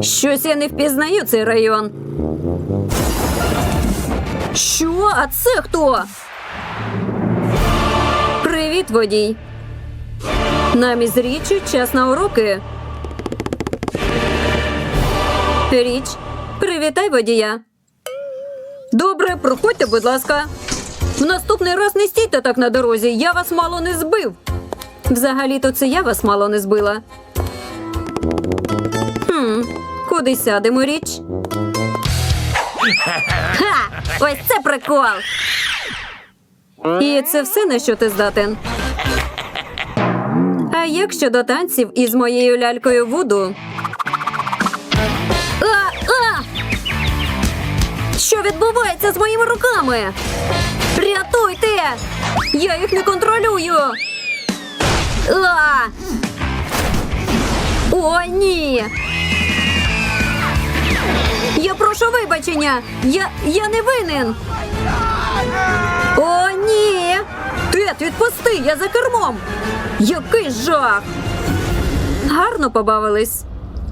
Щось я не впізнаю цей район. Що? А це хто? Привіт, водій. Нам із річчю час на уроки. Річ, привітай водія. Добре, проходьте, будь ласка. В наступний раз не стійте так на дорозі, я вас мало не збив. Взагалі-то це я вас мало не збила. Куди сядемо річ? Ха! Ось це прикол. І це все на що ти здатен. А як щодо танців із моєю лялькою Вуду? А, а! Що відбувається з моїми руками? Рятуйте! Я їх не контролюю. А! О, ні. Прошу вибачення. Я, я не винен. О, ні. Тет, відпусти, я за кермом. Який жах. Гарно побавились.